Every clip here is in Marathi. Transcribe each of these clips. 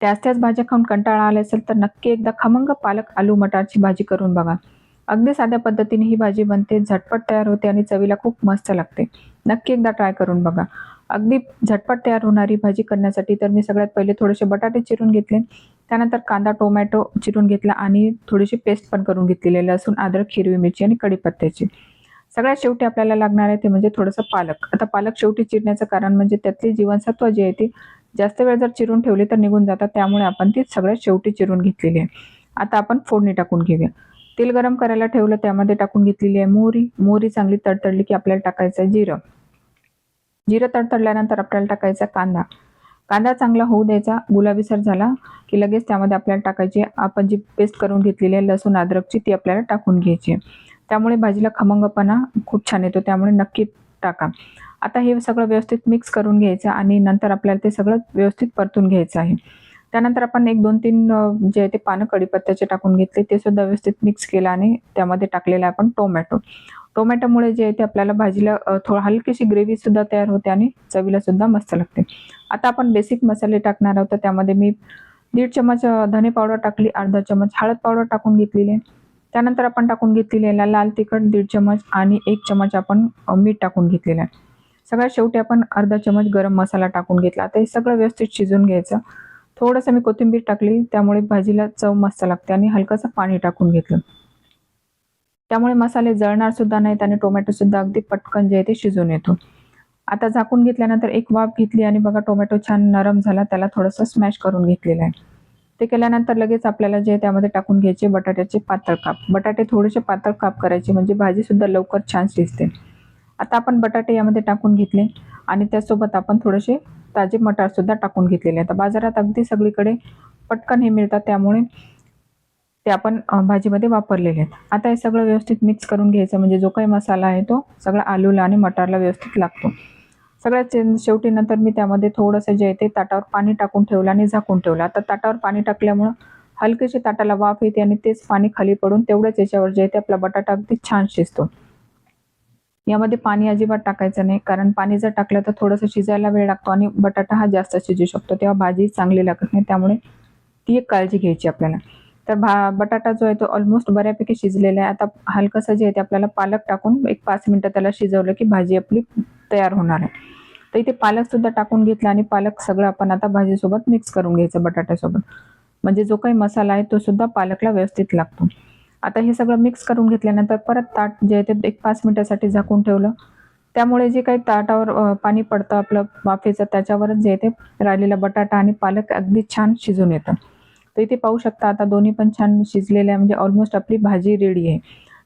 त्याच त्याच भाज्या खाऊन कंटाळा आला असेल तर नक्की एकदा खमंग पालक आलू मटारची भाजी करून बघा. अगदी साध्या पद्धतीने ही भाजी बनते झटपट तयार होते आणि चवीला खूप मस्त लागते. नक्की एकदा ट्राय करून बघा. अगदी झटपट तयार होणारी भाजी करण्यासाठी तर मी सगळ्यात पहिले थोडेसे बटाटे चिरून घेतले. त्यानंतर कांदा टोमॅटो चिरून घेतला आणि थोडीशी पेस्ट पण करून घेतलेली लसूण अद्रक हिरवी मिरची आणि कढीपत्त्याची. सगळ्यात शेवटी आपल्याला लागणार आहे ते म्हणजे थोडंसं पालक. आता पालक शेवटी चिरण्याचं कारण म्हणजे त्यातली जीवनसत्व जी आहे ती जास्त वेळ जर चिरून ठेवली तर निघून जातात. त्यामुळे आपण ती सगळ्यात शेवटी चिरून घेतलेली आहे. आता आपण फोडणी टाकून घेऊया. तेल गरम करायला ठेवलं त्यामध्ये टाकून घेतलेली आहे मोहरी. मोहरी चांगली तडतडली की आपल्याला टाकायचं आहे जिरं. जिरं तडतडल्यानंतर आपल्याला टाकायचा कांदा. कांदा चांगला होऊ द्यायचा. गुलाबीसर झाला की लगेच त्यामध्ये आपल्याला टाकायची आपण जी पेस्ट करून घेतलेली आहे लसूण अद्रकची ती आपल्याला टाकून घ्यायची त्यामुळे भाजीला खमंगपणा खूप छान येतो. त्यामुळे नक्की टाका. आता हे सगळं व्यवस्थित मिक्स करून घ्यायचं आणि नंतर आपल्याला ते सगळं व्यवस्थित परतून घ्यायचं आहे. त्यानंतर आपण एक दोन तीन जे आहे ते पानं कढीपत्त्याचे टाकून घेतले ते सुद्धा व्यवस्थित मिक्स केलं आणि त्यामध्ये टाकलेलं आपण टोमॅटो. टोमॅटोमुळे जे आहे ते आपल्याला भाजीला थोडं हलकीशी ग्रेव्ही सुद्धा तयार होते आणि चवीला सुद्धा मस्त लागते. आता आपण बेसिक मसाले टाकणार आहोत त्यामध्ये मी दीड चमच धने पावडर टाकली अर्धा चमच हळद पावडर टाकून घेतलेली आहे. त्यानंतर आपण टाकून घेतलेली आहे लाल तिखट दीड चमच आणि एक चमच आपण मीठ टाकून घेतलेलं आहे. सगळ्यात शेवटी आपण अर्धा चमच गरम मसाला टाकून घेतला. आता हे सगळं व्यवस्थित शिजून घ्यायचं. थोडंसं मी कोथिंबीर टाकली त्यामुळे भाजीला चव मस्त लागते आणि हलकंसं पाणी टाकून घेतलं. त्यामुळे मसाले जळणार सुद्धा नाहीत आणि टोमॅटो सुद्धा अगदी पटकन जे आहे ते शिजून येतो. आता झाकून घेतल्यानंतर एक वाफ घेतली आणि बघा टोमॅटो छान नरम झाला त्याला थोडंसं स्मॅश करून घेतलेलं आहे. ते केल्यानंतर लगेच आपल्याला जे त्यामध्ये टाकून घ्यायचे बटाट्याचे पातळ काप. बटाटे थोडेसे पातळ काप करायचे म्हणजे भाजी सुद्धा लवकर छान शिजते. आता आपण बटाटे यामध्ये टाकून घेतले आणि त्यासोबत आपण थोडेसे ताजे मटार सुद्धा टाकून घेतलेले आता बाजारात अगदी सगळीकडे पटकन हे मिळतात त्यामुळे ते आपण भाजीमध्ये वापरलेले आहेत. आता हे सगळं व्यवस्थित मिक्स करून घ्यायचं म्हणजे जो काही मसाला आहे तो सगळा आलूला आणि मटारला व्यवस्थित लागतो. सगळ्यात शेवटी नंतर मी त्यामध्ये थोडंसं जे आहे ते ताटावर पाणी टाकून ठेवलं आणि झाकून ठेवलं. आता ताटावर पाणी टाकल्यामुळं हलकेशी ताटाला वाफ येते आणि तेच पाणी खाली पडून तेवढंच याच्यावर जे आहे ते आपला बटाटा अगदी छान शिजतो. यामध्ये पाणी अजिबात टाकायचं नाही. कारण पाणी जर टाकलं तर थोडंसं शिजायला वेळ लागतो आणि बटाटा हा जास्त शिजू शकतो. तेव्हा भाजी चांगली लागत नाही. त्यामुळे ती एक काळजी घ्यायची आपल्याला. तर भा बटाटा जो आहे तो ऑलमोस्ट बऱ्यापैकी शिजलेला आहे. आता हलकंसं जे आहे ते आपल्याला पालक टाकून एक पाच मिनटं त्याला शिजवलं की भाजी आपली तयार होणार आहे. तर इथे पालकसुद्धा टाकून घेतला आणि पालक सगळं आपण आता भाजीसोबत मिक्स करून घ्यायचं बटाट्यासोबत. म्हणजे जो काही मसाला आहे तो सुद्धा पालकला व्यवस्थित लागतो. आता हे सगळं मिक्स करून घेतल्यानंतर परत ताट जे आहे ते एक पाच मिनिटासाठी झाकून ठेवलं. त्यामुळे जे काही ताटावर पाणी पडतं आपलं वाफेचं त्याच्यावरच जे ते राहिलेला बटाटा आणि पालक अगदी छान शिजून येतं. तर इथे पाहू शकता आता दोन्ही पण छान शिजलेले आहे. म्हणजे ऑलमोस्ट आपली भाजी रेडी आहे.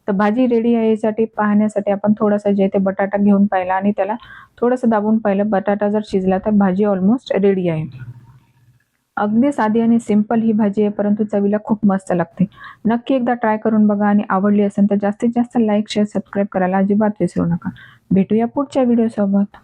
तर भाजी रेडी आहे यासाठी पाहण्यासाठी आपण थोडंसं जे ते बटाटा घेऊन पाहिला आणि त्याला थोडंसं दाबून पाहिलं. बटाटा जर शिजला तर भाजी ऑलमोस्ट रेडी आहे. अगदी साधी आणि सिंपल ही भाजी आहे परंतु चवीला खूप मस्त लागते. नक्की एकदा ट्राय करून बघा आणि आवडली असेल तर जास्तीत जास्त लाईक शेअर सबस्क्राईब करायला अजिबात विसरू नका. भेटूया पुढच्या व्हिडिओसोबत